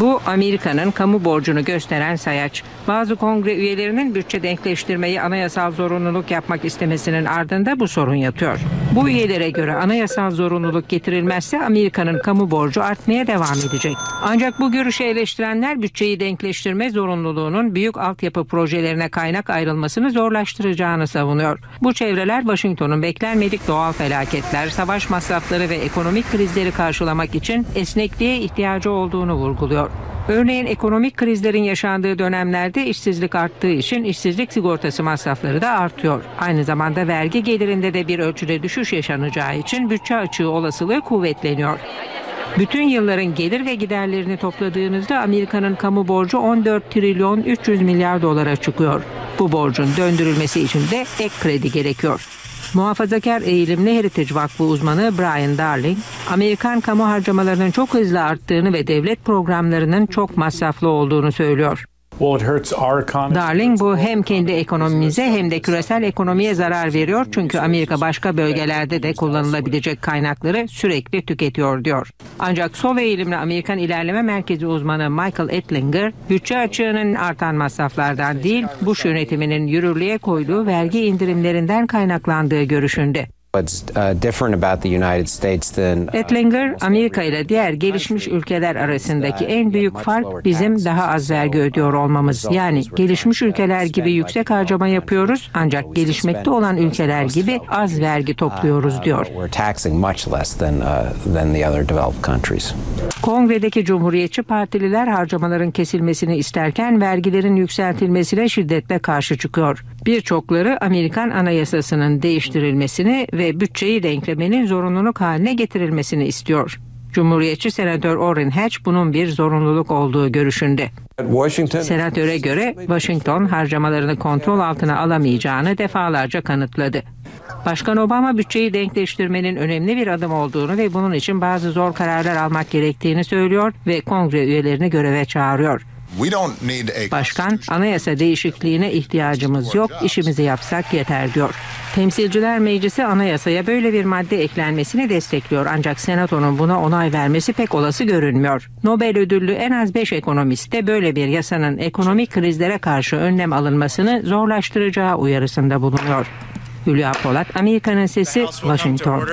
Bu Amerika'nın kamu borcunu gösteren sayaç. Bazı kongre üyelerinin bütçe denkleştirmeyi anayasal zorunluluk yapmak istemesinin ardında bu sorun yatıyor. Bu üyelere göre anayasal zorunluluk getirilmezse Amerika'nın kamu borcu artmaya devam edecek. Ancak bu görüşü eleştirenler bütçeyi denkleştirme zorunluluğunun büyük altyapı projelerine kaynak ayrılmasını zorlaştıracağını savunuyor. Bu çevreler Washington'un beklenmedik doğal felaketler, savaş masrafları ve ekonomik krizleri karşılamak için esnekliğe ihtiyacı olduğunu vurguluyor. Örneğin ekonomik krizlerin yaşandığı dönemlerde işsizlik arttığı için işsizlik sigortası masrafları da artıyor. Aynı zamanda vergi gelirinde de bir ölçüde düşüş yaşanacağı için bütçe açığı olasılığı kuvvetleniyor. Bütün yılların gelir ve giderlerini topladığınızda Amerika'nın kamu borcu 14 trilyon 300 milyar dolara çıkıyor. Bu borcun döndürülmesi için de ek kredi gerekiyor. Muhafazakar eğilimli Heritage Vakfı uzmanı Brian Darling, Amerikan kamu harcamalarının çok hızlı arttığını ve devlet programlarının çok masraflı olduğunu söylüyor. Darling bu hem kendi ekonomimize hem de küresel ekonomiye zarar veriyor çünkü Amerika başka bölgelerde de kullanılabilecek kaynakları sürekli tüketiyor diyor. Ancak sol eğilimli Amerikan İlerleme Merkezi uzmanı Michael Ettlinger, bütçe açığının artan masraflardan değil, Bush yönetiminin yürürlüğe koyduğu vergi indirimlerinden kaynaklandığı görüşünde. Ettlinger, Amerika ile diğer gelişmiş ülkeler arasındaki en büyük fark bizim daha az vergi ödüyor olmamız. Yani gelişmiş ülkeler gibi yüksek harcama yapıyoruz ancak gelişmekte olan ülkeler gibi az vergi topluyoruz diyor. Kongredeki Cumhuriyetçi Partililer harcamaların kesilmesini isterken vergilerin yükseltilmesine şiddetle karşı çıkıyor. Birçokları Amerikan Anayasası'nın değiştirilmesini ve bütçeyi denklemenin zorunluluk haline getirilmesini istiyor. Cumhuriyetçi Senatör Orrin Hatch bunun bir zorunluluk olduğu görüşünde. Senatöre göre Washington harcamalarını kontrol altına alamayacağını defalarca kanıtladı. Başkan Obama bütçeyi denkleştirmenin önemli bir adım olduğunu ve bunun için bazı zor kararlar almak gerektiğini söylüyor ve kongre üyelerini göreve çağırıyor. Başkan, anayasa değişikliğine ihtiyacımız yok, işimizi yapsak yeter diyor. Temsilciler Meclisi anayasaya böyle bir madde eklenmesini destekliyor ancak Senato'nun buna onay vermesi pek olası görünmüyor. Nobel ödüllü en az 5 ekonomist de böyle bir yasanın ekonomik krizlere karşı önlem alınmasını zorlaştıracağı uyarısında bulunuyor. Hülya Polat, Amerika'nın Sesi, Washington.